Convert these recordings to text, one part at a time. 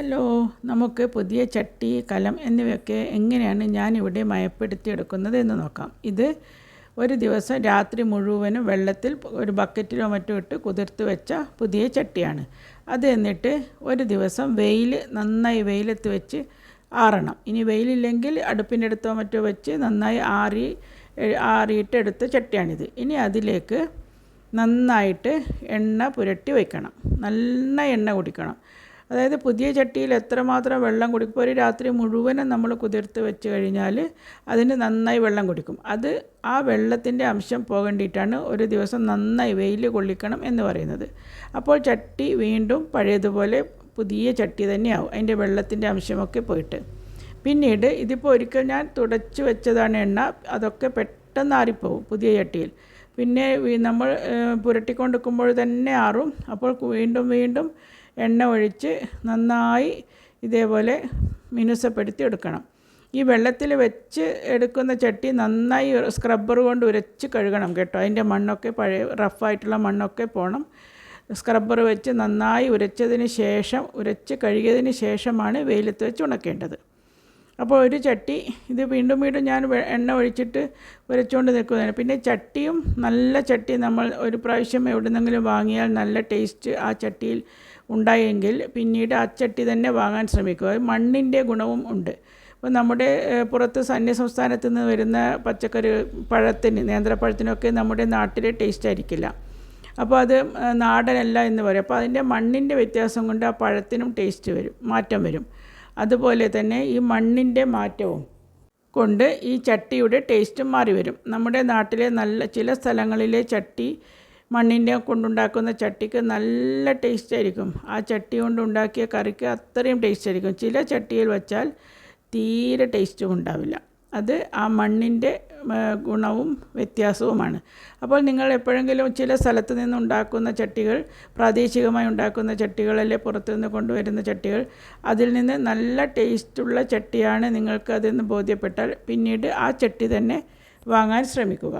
Hello നമുക്ക് പുതിയ ചട്ടി കലം എന്നിവയൊക്കെ എങ്ങനെയാണ് ഞാനിവിടെ മയപ്പെടുത്തിയെടുക്കുന്നത് എന്ന് നോക്കാം. ഇത് ഒരു ദിവസം രാത്രി മുഴുവനും വെള്ളത്തിൽ ഒരു ബക്കറ്റിലോ മറ്റോ ഇട്ട് കുതിർത്ത് വെച്ച പുതിയ ചട്ടിയാണ്. അത് എന്നിട്ട് ഒരു ദിവസം വെയിൽ നന്നായി വെയിലത്ത് വെച്ച് ആറണം. ഇനി വെയിലില്ലെങ്കിൽ അടുപ്പിന്റെ അടുത്തോ മറ്റോ വെച്ച് നന്നായി ആറി ആറിയിട്ട് എടുത്ത ചട്ടിയാണിത്. ഇനി അതിലേക്ക് നന്നായിട്ട് എണ്ണ പുരട്ടി വയ്ക്കണം. നല്ല എണ്ണ കുടിക്കണം. അതായത് പുതിയ ചട്ടിയിൽ എത്രമാത്രം വെള്ളം കുടിക്കും? ഒരു രാത്രി മുഴുവനും നമ്മൾ കുതിർത്ത് വെച്ച് കഴിഞ്ഞാൽ അതിന് നന്നായി വെള്ളം കുടിക്കും. അത് ആ വെള്ളത്തിന്റെ അംശം പോകേണ്ടിയിട്ടാണ് ഒരു ദിവസം നന്നായി വെയിൽ കൊള്ളിക്കണം എന്ന് പറയുന്നത്. അപ്പോൾ ചട്ടി വീണ്ടും പഴയതുപോലെ പുതിയ ചട്ടി തന്നെയാവും. അതിന്റെ വെള്ളത്തിന്റെ അംശമൊക്കെ പോയിട്ട്. പിന്നീട് ഇതിപ്പോൾ ഒരിക്കൽ ഞാൻ തുടച്ച് വെച്ചതാണ് എണ്ണ. അതൊക്കെ പെട്ടെന്ന് ആറിപ്പോവും പുതിയ ചട്ടിയിൽ. പിന്നെ നമ്മൾ പുരട്ടിക്കൊണ്ടിരിക്കുമ്പോൾ തന്നെ ആറും. അപ്പോൾ വീണ്ടും വീണ്ടും എണ്ണ ഒഴിച്ച് നന്നായി ഇതേപോലെ മിനുസപ്പെടുത്തി എടുക്കണം. ഈ വെള്ളത്തിൽ വെച്ച് എടുക്കുന്ന ചട്ടി നന്നായി സ്ക്രബ്ബർ കൊണ്ട് ഉരച്ച് കഴുകണം കേട്ടോ. അതിന്റെ മണ്ണൊക്കെ പഴയ റഫായിട്ടുള്ള മണ്ണൊക്കെ പോകണം സ്ക്രബ്ബർ വെച്ച് നന്നായി ഉരച്ചതിന് ശേഷം ഉരച്ച് കഴുകിയതിന് ശേഷമാണ് വെയിലത്ത് വെച്ച് ഉണക്കേണ്ടത്. അപ്പോൾ ഒരു ചട്ടി ഇത് വീണ്ടും വീണ്ടും ഞാൻ എണ്ണ ഒഴിച്ചിട്ട് ഉരച്ചുകൊണ്ട് നിൽക്കുന്നതാണ് പിന്നെ ചട്ടിയും നല്ല ചട്ടി നമ്മൾ ഒരു പ്രാവശ്യം എവിടെന്നെങ്കിലും വാങ്ങിയാൽ നല്ല ടേസ്റ്റ് ആ ചട്ടിയിൽ ഉണ്ടായെങ്കിൽ പിന്നീട് ആ ചട്ടി തന്നെ വാങ്ങാൻ ശ്രമിക്കുക. മണ്ണിന്റെ ഗുണവും ഉണ്ട്. ഇപ്പോൾ നമ്മുടെ പുറത്ത് സന്യസംസ്ഥാനത്ത് നിന്ന് വരുന്ന പച്ചക്കറി പഴത്തിന് നേന്ത്രപ്പഴത്തിനൊക്കെ നമ്മുടെ നാട്ടിലെ ടേസ്റ്റ് ആയിരിക്കില്ല. അപ്പോൾ അത് നാടനല്ല എന്ന് പറയും. അപ്പോൾ അതിന്റെ മണ്ണിന്റെ വ്യത്യാസം കൊണ്ട് ആ പഴത്തിനും ടേസ്റ്റ് വരും മാറ്റം വരും. അതുപോലെ തന്നെ ഈ മണ്ണിന്റെ മാറ്റവും കൊണ്ട് ഈ ചട്ടിയുടെ ടേസ്റ്റും മാറി വരും. നമ്മുടെ നാട്ടിലെ നല്ല ചില സ്ഥലങ്ങളിലെ ചട്ടി മണ്ണിന്റെ കൊണ്ടുണ്ടാക്കുന്ന ചട്ടിക്ക് നല്ല ടേസ്റ്റ് ആയിരിക്കും. ആ ചട്ടി കൊണ്ടുണ്ടാക്കിയ കറിക്ക് അത്രയും ടേസ്റ്റ് ആയിരിക്കും. ചില ചട്ടിയിൽ വച്ചാൽ തീരെ ടേസ്റ്റും ഉണ്ടാവില്ല. അത് ആ മണ്ണിന്റെ ഗുണവും വ്യത്യാസവുമാണ്. അപ്പോൾ നിങ്ങൾ എപ്പോഴെങ്കിലും ചില സ്ഥലത്ത് നിന്നുണ്ടാക്കുന്ന ചട്ടികൾ പ്രാദേശികമായി ഉണ്ടാക്കുന്ന ചട്ടികൾ അല്ലെ പുറത്തുനിന്ന് കൊണ്ടുവരുന്ന ചട്ടികൾ അതിൽ നിന്ന് നല്ല ടേസ്റ്റുള്ള ചട്ടിയാണ് നിങ്ങൾക്ക് അതെന്ന് ബോധ്യപ്പെട്ടാൽ പിന്നീട് ആ ചട്ടി തന്നെ വാങ്ങാൻ ശ്രമിക്കുക.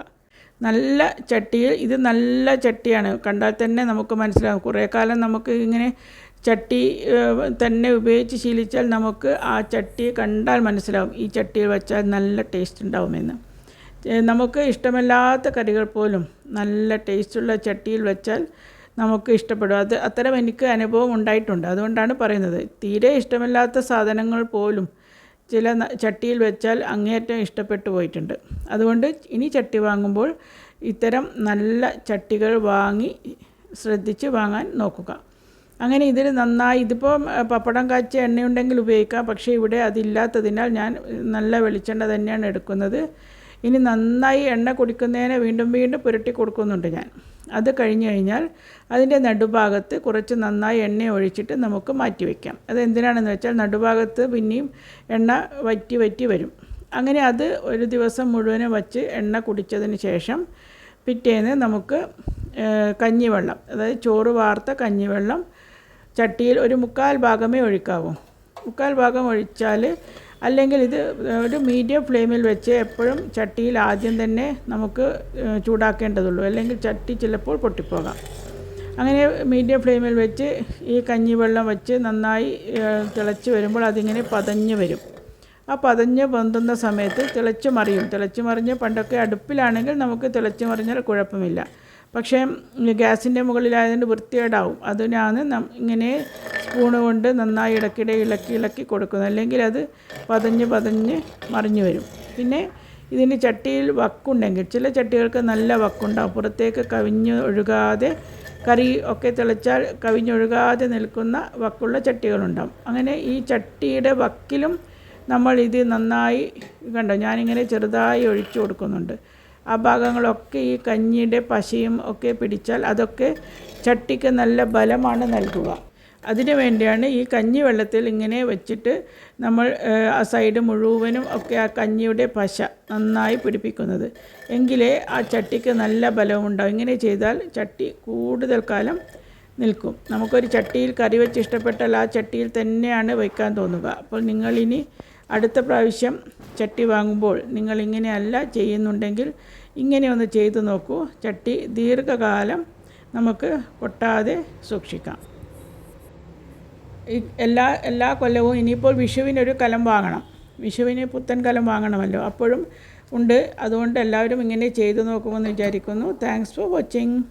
നല്ല ചട്ടിയിൽ ഇത് നല്ല ചട്ടിയാണ്. കണ്ടാൽ തന്നെ നമുക്ക് മനസ്സിലാകും കുറേ കാലം നമുക്ക് ഇങ്ങനെ ചട്ടി തന്നെ ഉപയോഗിച്ച് ശീലിച്ചാൽ നമുക്ക് ആ ചട്ടി കണ്ടാൽ മനസ്സിലാവും. ഈ ചട്ടിയിൽ വെച്ചാൽ നല്ല ടേസ്റ്റ് ഉണ്ടാവുമെന്ന്. നമുക്ക് ഇഷ്ടമല്ലാത്ത കറികൾ പോലും നല്ല ടേസ്റ്റുള്ള ചട്ടിയിൽ വെച്ചാൽ നമുക്ക് ഇഷ്ടപ്പെടും. അത് അത്തരം എനിക്ക് അനുഭവം ഉണ്ടായിട്ടുണ്ട്. അതുകൊണ്ടാണ് പറയുന്നത്. തീരെ ഇഷ്ടമില്ലാത്ത സാധനങ്ങൾ പോലും ചില ചട്ടിയിൽ വെച്ചാൽ അങ്ങേയറ്റം ഇഷ്ടപ്പെട്ടു പോയിട്ടുണ്ട്. അതുകൊണ്ട് ഇനി ചട്ടി വാങ്ങുമ്പോൾ ഇത്തരം നല്ല ചട്ടികൾ വാങ്ങി ശ്രദ്ധിച്ച് വാങ്ങാൻ നോക്കുക. അങ്ങനെ ഇതിൽ നന്നായി ഇതിപ്പോൾ പപ്പടം കാച്ച എണ്ണയുണ്ടെങ്കിൽ ഉപയോഗിക്കാം. പക്ഷേ ഇവിടെ അതില്ലാത്തതിനാൽ ഞാൻ നല്ല വെളിച്ചെണ്ണ തന്നെയാണ് എടുക്കുന്നത്. ഇനി നന്നായി എണ്ണ കുടിക്കുന്നതിനെ വീണ്ടും വീണ്ടും പുരട്ടി കൊടുക്കുന്നുണ്ട് ഞാൻ. അത് കഴിഞ്ഞ് കഴിഞ്ഞാൽ അതിന്റെ നടുഭാഗത്ത് കുറച്ച് നന്നായി എണ്ണ ഒഴിച്ചിട്ട് നമുക്ക് മാറ്റി വയ്ക്കാം. അത് എന്തിനാണെന്ന് വെച്ചാൽ നടുഭാഗത്ത് പിന്നെയും എണ്ണ വറ്റി വറ്റി വരും. അങ്ങനെ അത് ഒരു ദിവസം മുഴുവനും വച്ച് എണ്ണ കുടിച്ചതിന് ശേഷം പിറ്റേന്ന് നമുക്ക് കഞ്ഞിവെള്ളം അതായത് ചോറ് വാർത്ത കഞ്ഞിവെള്ളം ചട്ടിയിൽ ഒരു മുക്കാൽ ഭാഗമേ ഒഴിക്കാവൂ. മുക്കാൽ ഭാഗം ഒഴിച്ചാൽ അല്ലെങ്കിൽ ഇത് ഒരു മീഡിയം ഫ്ലെയിമിൽ വെച്ച് എപ്പോഴും ചട്ടിയിൽ ആദ്യം തന്നെ നമുക്ക് ചൂടാക്കേണ്ടതുള്ളൂ. അല്ലെങ്കിൽ ചട്ടി ചിലപ്പോൾ പൊട്ടിപ്പോകാം. അങ്ങനെ മീഡിയം ഫ്ലെയിമിൽ വെച്ച് ഈ കഞ്ഞി വെള്ളം വെച്ച് നന്നായി തിളച്ച് വരുമ്പോൾ അതിങ്ങനെ പതഞ്ഞ് വരും. ആ പതഞ്ഞ് പൊന്തുന്ന സമയത്ത് തിളച്ച് മറിയും. തിളച്ച് മറിഞ്ഞ് പണ്ടൊക്കെ അടുപ്പിലാണെങ്കിൽ നമുക്ക് തിളച്ച് മറിഞ്ഞാൽ കുഴപ്പമില്ല. പക്ഷേ ഗ്യാസിന്റെ മുകളിലായതുകൊണ്ട് വൃത്തികേടാവും. അതിനാണ് ഇങ്ങനെ സ്പൂണ് കൊണ്ട് നന്നായി ഇടയ്ക്കിടെ ഇളക്കി ഇളക്കി കൊടുക്കുന്നത് അല്ലെങ്കിൽ അത് പതഞ്ഞ് പതഞ്ഞ് മറിഞ്ഞു വരും. പിന്നെ ഇതിന് ചട്ടിയിൽ വക്കുണ്ടെങ്കിൽ ചില ചട്ടികൾക്ക് നല്ല വക്കുണ്ടാവും. പുറത്തേക്ക് കവിഞ്ഞ് ഒഴുകാതെ കറി ഒക്കെ തിളച്ചാൽ കവിഞ്ഞൊഴുകാതെ നിൽക്കുന്ന വക്കുള്ള ചട്ടികളുണ്ടാവും. അങ്ങനെ ഈ ചട്ടിയുടെ വക്കിലും നമ്മൾ ഇത് നന്നായി കണ്ടോ? ഞാനിങ്ങനെ ചെറുതായി ഒഴിച്ചു കൊടുക്കുന്നുണ്ട്. ആ ഭാഗങ്ങളൊക്കെ ഈ കഞ്ഞിയുടെ പശയും ഒക്കെ പിടിച്ചാൽ അതൊക്കെ ചട്ടിക്ക് നല്ല ബലമാണ് നൽകുക. അതിനു വേണ്ടിയാണ് ഈ കഞ്ഞി വെള്ളത്തിൽ ഇങ്ങനെ വെച്ചിട്ട് നമ്മൾ ആ സൈഡ് മുഴുവനും ഒക്കെ ആ കഞ്ഞിയുടെ പശ നന്നായി പിടിപ്പിക്കുന്നത്. എങ്കിലേ ആ ചട്ടിക്ക് നല്ല ബലവും ഉണ്ടാവും. ഇങ്ങനെ ചെയ്താൽ ചട്ടി കൂടുതൽ കാലം നിൽക്കും. നമുക്കൊരു ചട്ടിയിൽ കറി വെച്ച് ഇഷ്ടപ്പെട്ടാൽ ആ ചട്ടിയിൽ തന്നെയാണ് വയ്ക്കാൻ തോന്നുക. അപ്പോൾ നിങ്ങളിനി അടുത്ത പ്രാവശ്യം ചട്ടി വാങ്ങുമ്പോൾ നിങ്ങൾ ഇങ്ങനെയല്ല ചെയ്യുന്നുണ്ടെങ്കിൽ ഇങ്ങനെ ഒന്ന് ചെയ്തു നോക്കൂ. ചട്ടി ദീർഘകാലം നമുക്ക് പൊട്ടാതെ സൂക്ഷിക്കാം. എല്ലാ എല്ലാ കൊല്ലവും ഇനിയിപ്പോൾ വിഷുവിനൊരു കലം വാങ്ങണം. വിഷുവിന് പുത്തൻ കലം വാങ്ങണമല്ലോ. അപ്പോഴും ഉണ്ട്. അതുകൊണ്ട് എല്ലാവരും ഇങ്ങനെ ചെയ്തു നോക്കുമെന്ന് വിചാരിക്കുന്നു. Thanks for watching